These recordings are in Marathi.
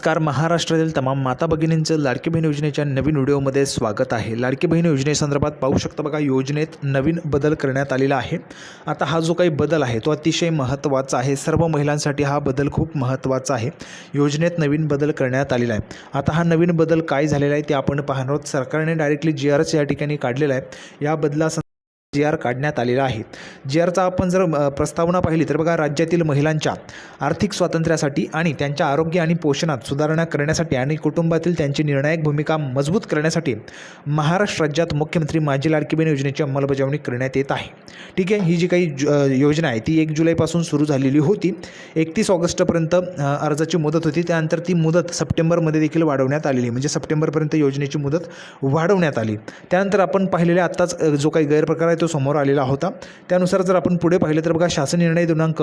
नमस्कार. महाराष्ट्रातील तमाम माता भगिनींचं लाडकी बहीण योजनेच्या नवीन व्हिडिओमध्ये स्वागत आहे. लाडकी बहीण योजनेसंदर्भात पाहू शकता बघा योजनेत नवीन बदल करण्यात आलेला आहे. आता हा जो काही बदल आहे तो अतिशय महत्त्वाचा आहे. सर्व महिलांसाठी हा बदल खूप महत्त्वाचा आहे. योजनेत नवीन बदल करण्यात आलेला आहे. आता हा नवीन बदल काय झालेला आहे ते आपण पाहणार आहोत. सरकारने डायरेक्टली जी आरच या ठिकाणी काढलेला आहे. या बदला जी आर काढण्यात आलेला आहे. जी आरचा आपण जर प्रस्तावना पाहिली तर बघा राज्यातील महिलांच्या आर्थिक स्वातंत्र्यासाठी आणि त्यांच्या आरोग्य आणि पोषणात सुधारणा करण्यासाठी आणि कुटुंबातील त्यांची निर्णायक भूमिका मजबूत करण्यासाठी महाराष्ट्र राज्यात मुख्यमंत्री माझी लाडकी बहीण योजनेची अंमलबजावणी करण्यात येत आहे. ठीक आहे ही जी काही ज- योजना आहे ती एक जुलैपासून सुरू झालेली होती. एकतीस ऑगस्टपर्यंत अर्जाची मुदत होती. त्यानंतर ती मुदत सप्टेंबरमध्ये देखील वाढवण्यात आलेली म्हणजे सप्टेंबरपर्यंत योजनेची मुदत वाढवण्यात आली. त्यानंतर आपण पाहिलेल्या आत्ताच जो काही गैरप्रकार आहे तो समोर आलेला होता. त्यानुसार जर आपण पुढे पाहिलं तर बघा शासन निर्णय दिनांक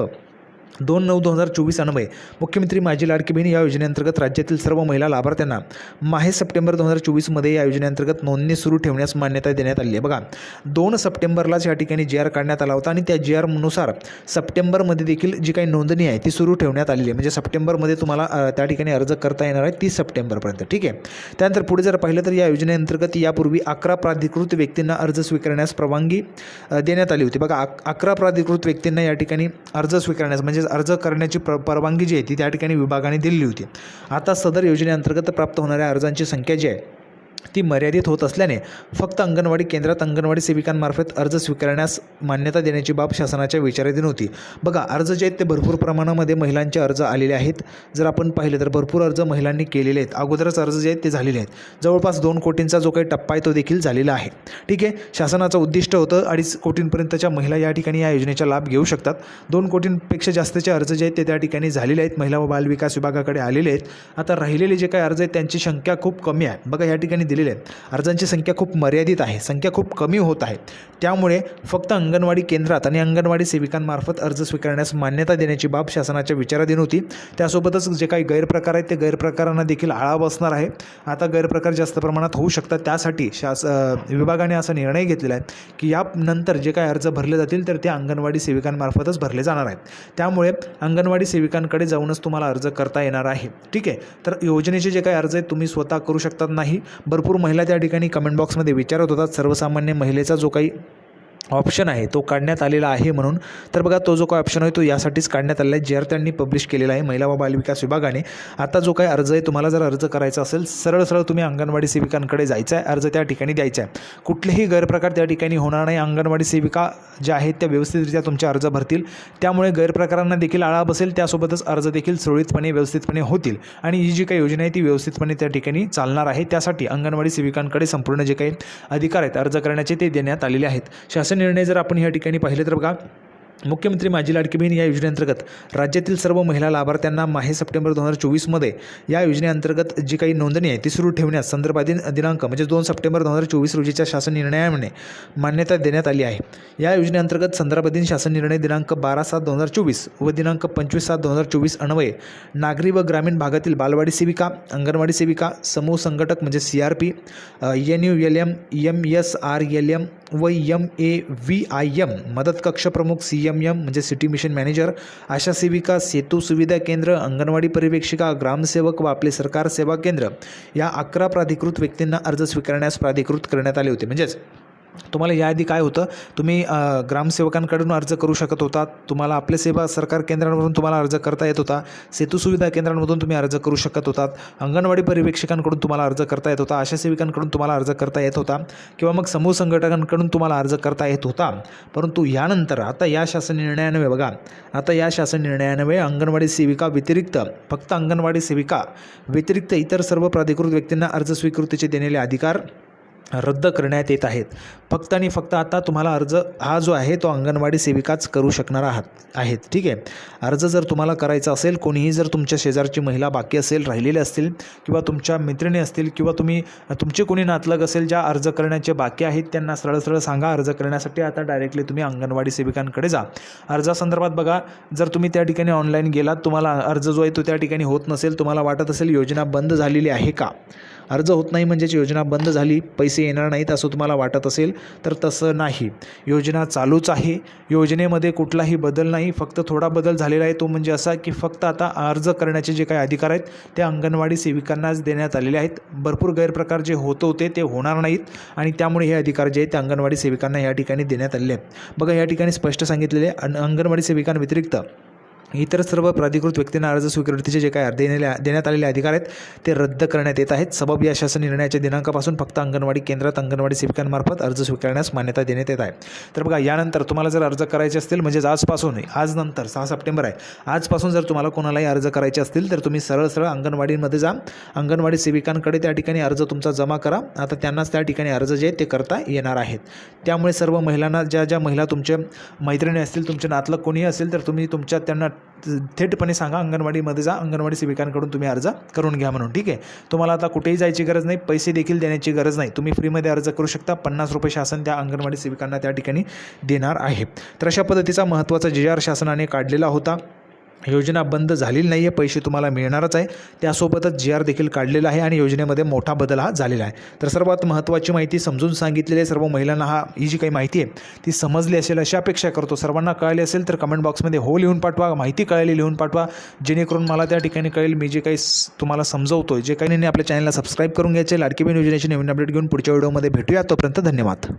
दोन नऊ दोन हजार चोवीस अन्वय. मुख्यमंत्री माझी लाडकी बहीण या योजनेअंतर्गत राज्यातील सर्व महिला लाभार्थ्यांना माहे सप्टेंबर दोन हजार चोवीसमध्ये या योजनेअंतर्गत नोंदणी सुरू ठेवण्यास मान्यता देण्यात आली आहे. बघा दोन सप्टेंबरलाच या ठिकाणी जी आर काढण्यात आला होता आणि त्या जी आरनुसार सप्टेंबरमध्ये देखील जी काही नोंदणी आहे ती सुरू ठेवण्यात आलेली आहे. म्हणजे सप्टेंबरमध्ये तुम्हाला त्या ठिकाणी अर्ज करता येणार आहे तीस सप्टेंबरपर्यंत. ठीक आहे? त्यानंतर पुढे जर पाहिलं तर या योजनेअंतर्गत यापूर्वी अकरा प्राधिकृत व्यक्तींना अर्ज स्वीकारण्यास परवानगी देण्यात आली होती. बघा अक अकरा प्राधिकृत व्यक्तींना या ठिकाणी अर्ज स्वीकारण्यास म्हणजे अर्ज करण्याची प्र परवानगी जी आहे ती त्या ठिकाणी विभागाने दिलेली होती. आता सदर योजनेअंतर्गत प्राप्त होणाऱ्या अर्जांची संख्या जी आहे ती मर्यादित होत असल्याने फक्त अंगणवाडी केंद्रात अंगणवाडी सेविकांमार्फत अर्ज स्वीकारण्यास मान्यता देण्याची बाब शासनाच्या विचाराधीन होती. बघा अर्ज जे आहेत ते भरपूर प्रमाणामध्ये महिलांचे अर्ज आलेले आहेत. जर आपण पाहिलं तर भरपूर अर्ज महिलांनी केलेले आहेत. अगोदरच अर्ज जे आहेत ते झालेले आहेत. जवळपास दोन कोटींचा जो काही टप्पा आहे तो देखील झालेला आहे. ठीक आहे? शासनाचं उद्दिष्ट होतं अडीच कोटींपर्यंतच्या महिला या ठिकाणी या योजनेचा लाभ घेऊ शकतात. दोन कोटींपेक्षा जास्तचे अर्ज जे आहेत ते त्या ठिकाणी झालेले आहेत. महिला व बालविकास विभागाकडे आलेले आहेत. आता राहिलेले जे काही अर्ज आहेत त्यांची संख्या खूप कमी आहे. बघा या ठिकाणी दिलेले आहेत. अर्जांची संख्या खूप मर्यादित आहे. संख्या खूप कमी होत आहे. त्यामुळे फक्त अंगणवाडी केंद्रात आणि अंगणवाडी सेविकांमार्फत अर्ज स्वीकारण्यास मान्यता देण्याची बाब शासनाच्या विचाराधीन होती. त्यासोबतच जे काही गैरप्रकार आहेत ते गैरप्रकारांना देखील आळा बसणार आहे. आता गैरप्रकार जास्त प्रमाणात होऊ शकतात. त्यासाठी शास विभागाने असा निर्णय घेतलेला आहे की यानंतर जे काही अर्ज भरले जातील तर ते अंगणवाडी सेविकांमार्फतच भरले जाणार आहेत. त्यामुळे अंगणवाडी सेविकांकडे जाऊनच तुम्हाला अर्ज करता येणार आहे. ठीक आहे? तर योजनेचे जे काही अर्ज आहेत तुम्ही स्वतः करू शकतात नाही. भरपूर महिला त्या ठिकाणी कमेंट बॉक्समध्ये विचारत होतात. सर्वसामान्य महिलेचा जो काही ऑप्शन आहे तो काढण्यात आलेला आहे म्हणून. तर बघा तो जो काही ऑप्शन आहे तो यासाठीच काढण्यात आलेला आहे. जे त्यांनी पब्लिश केलेला आहे महिला व बालविकास विभागाने. आता जो काही अर्ज आहे तुम्हाला जर अर्ज करायचा असेल सरळ सरळ तुम्ही अंगणवाडी सेविकांकडे जायचं आहे अर्ज त्या ठिकाणी द्यायचा आहे कुठलेही गैरप्रकार त्या ठिकाणी होणार नाही. अंगणवाडी सेविका ज्या आहेत त्या व्यवस्थितरित्या तुमचे अर्ज भरतील. त्यामुळे गैरप्रकारांना देखील आळा बसेल. त्यासोबतच अर्ज देखील सुरळीतपणे व्यवस्थितपणे होतील. आणि ही जी काही योजना आहे ती व्यवस्थितपणे त्या ठिकाणी चालणार आहे. त्यासाठी अंगणवाडी सेविकांकडे संपूर्ण जे काही अधिकार आहेत अर्ज करण्याचे ते देण्यात आलेले आहेत. शासन निर्णय जर आपण या ठिकाणी पाहिले तर बघा मुख्यमंत्री माझी लाडकी बहीण या योजनेअंतर्गत राज्यातील सर्व महिला लाभार्थ्यांना माहे सप्टेंबर दोन हजार चोवीसमध्ये या योजनेअंतर्गत जी काही नोंदणी आहे ती सुरू ठेवण्यास संदर्भातील दिनांक म्हणजे दोन सप्टेंबर दोन हजार चोवीस रोजीच्या शासन निर्णयाने मान्यता देण्यात आली आहे. या योजनेअंतर्गत संदर्भातील शासन निर्णय दिनांक बारा सात दोन हजार चोवीस व दिनांक पंचवीस सात दोन हजार चोवीस अन्वये नागरी व ग्रामीण भागातील बालवाडी सेविका अंगणवाडी सेविका समूह संघटक म्हणजे C R P N U L M M S R L M व M A V I M मदत कक्ष प्रमुख सी एम एम म्हणजे सिटी मिशन मॅनेजर. आशा सेविका सेतू सुविधा केंद्र अंगणवाडी पर्यवेक्षिका ग्रामसेवक व आपले सरकार सेवा केंद्र. या अकरा प्राधिकृत व्यक्तींना अर्ज स्वीकारण्यास प्राधिकृत करण्यात आले होते. म्हणजेच तुम्हाला याआधी काय होतं? तुम्ही ग्रामसेवकांकडून अर्ज करू शकत होता. तुम्हाला आपले सेवा सरकार केंद्रांवरून तुम्हाला अर्ज करता येत होता. सेतू सुविधा केंद्रांमधून तुम्ही अर्ज करू शकत होतात अंगणवाडी पर्यवेक्षकांकडून तुम्हाला अर्ज करता येत होता. आशा सेविकांकडून तुम्हाला अर्ज करता येत होता. किंवा मग समूह संघटकांकडून तुम्हाला अर्ज करता येत होता. परंतु यानंतर आता या शासन निर्णयान्वये बघा. आता या शासन निर्णयान्वये अंगणवाडी सेविका व्यतिरिक्त फक्त अंगणवाडी सेविका व्यतिरिक्त इतर सर्व प्राधिकृत व्यक्तींना अर्ज स्वीकृतीचे देणारे अधिकार रद्द करण्यात येत आहेत. फक्त आणि फक्त आता तुम्हाला अर्ज हा जो आहे तो अंगणवाडी सेविकाच करू शकणार आहात आहेत. ठीक आहे? अर्ज जर तुम्हाला करायचा असेल कोणीही जर तुमच्या शेजारची महिला बाकी असेल राहिलेली असतील किंवा तुमच्या मैत्रिणी असतील किंवा तुम्ही तुमचे कोणी नातलग असेल ज्या अर्ज करण्याचे बाकी आहेत त्यांना सरळ सरळ सांगा अर्ज करण्यासाठी आता डायरेक्टली तुम्ही अंगणवाडी सेविकांकडे जा. अर्जासंदर्भात बघा जर तुम्ही त्या ठिकाणी ऑनलाईन गेलात तुम्हाला अर्ज जो आहे तो त्या ठिकाणी होत नसेल तुम्हाला वाटत असेल योजना बंद झालेली आहे का? अर्ज होत नाही म्हणजेच योजना बंद झाली पैसे येणार नाहीत असं तुम्हाला वाटत असेल तर तसं नाही. योजना चालूच आहे. योजनेमध्ये कुठलाही बदल नाही. फक्त थोडा बदल झालेला आहे तो म्हणजे असा की फक्त आता अर्ज करण्याचे जे काही अधिकार आहेत ते अंगणवाडी सेविकांनाच देण्यात आलेले आहेत. भरपूर गैरप्रकार जे होत होते ते होणार नाहीत आणि त्यामुळे हे अधिकार जे आहेत ते अंगणवाडी सेविकांना या ठिकाणी देण्यात आलेले आहेत. बघा या ठिकाणी स्पष्ट सांगितलेले आहे, अन अंगणवाडी सेविकांव्यतिरिक्त इतर सर्व प्राधिकृत व्यक्तींना अर्ज स्वीकृतीचे जे काही देण्याले देण्यात आलेले अधिकार आहेत ते रद्द करण्यात येत आहेत. सबब या शासन निर्णयाच्या दिनांकापासून फक्त अंगणवाडी केंद्रात अंगणवाडी सेविकांमार्फत अर्ज स्वीकारण्यास मान्यता देण्यात येत आहे. तर बघा यानंतर तुम्हाला जर अर्ज करायचे असतील म्हणजेच आजपासून आज नंतर सहा सप्टेंबर आहे. आजपासून जर तुम्हाला कोणालाही अर्ज करायचे असतील तर तुम्ही सरळ सरळ अंगणवाडीमध्ये जा. अंगणवाडी सेविकांकडे त्या ठिकाणी अर्ज तुमचा जमा करा. आता त्यांनाच त्या ठिकाणी अर्ज जे ते करता येणार आहेत. त्यामुळे सर्व महिलांना ज्या ज्या महिला तुमच्या मैत्रिणी असतील तुमच्या नातलं कोणीही असेल तर तुम्ही तुमच्या त्यांना थेटपणे सांगा अंगणवाडीमध्ये जा अंगणवाडी सेविकांकडून तुम्ही अर्ज करून घ्या म्हणून ठीक आहे? तुम्हाला आता कुठेही जायची गरज नाही पैसे देखील देण्याची गरज नाही. तुम्ही फ्रीमध्ये अर्ज करू शकता पन्नास रुपये शासन त्या अंगणवाडी सेविकांना त्या ठिकाणी देणार आहे. तर अशा पद्धतीचा महत्त्वाचा जे आर शासनाने काढलेला होता. योजना बंद झालेली नाही आहे पैसे तुम्हाला मिळणारच आहे. त्यासोबतच जी आर देखील काढलेला आहे आणि योजनेमध्ये मोठा बदल हा झालेला आहे. तर सर्वात महत्त्वाची माहिती समजून सांगितलेली आहे. सर्व महिलांना हा ही जी काही माहिती आहे ती समजली असेल अशी अपेक्षा करतो. सर्वांना कळली असेल तर कमेंट बॉक्समध्ये हो लिहून पाठवा माहिती कळली लिहून पाठवा. जेणेकरून मला त्या ठिकाणी कळेल मी जे काही तुम्हाला समजवतो जे काही नाही आपल्या चॅनलला सबस्क्राईब करून घ्यायचे. लाडकी बहीण योजनेची नवीन अपडेट घेऊन पुढच्या व्हिडिओमध्ये भेटूया. तोपर्यंत धन्यवाद.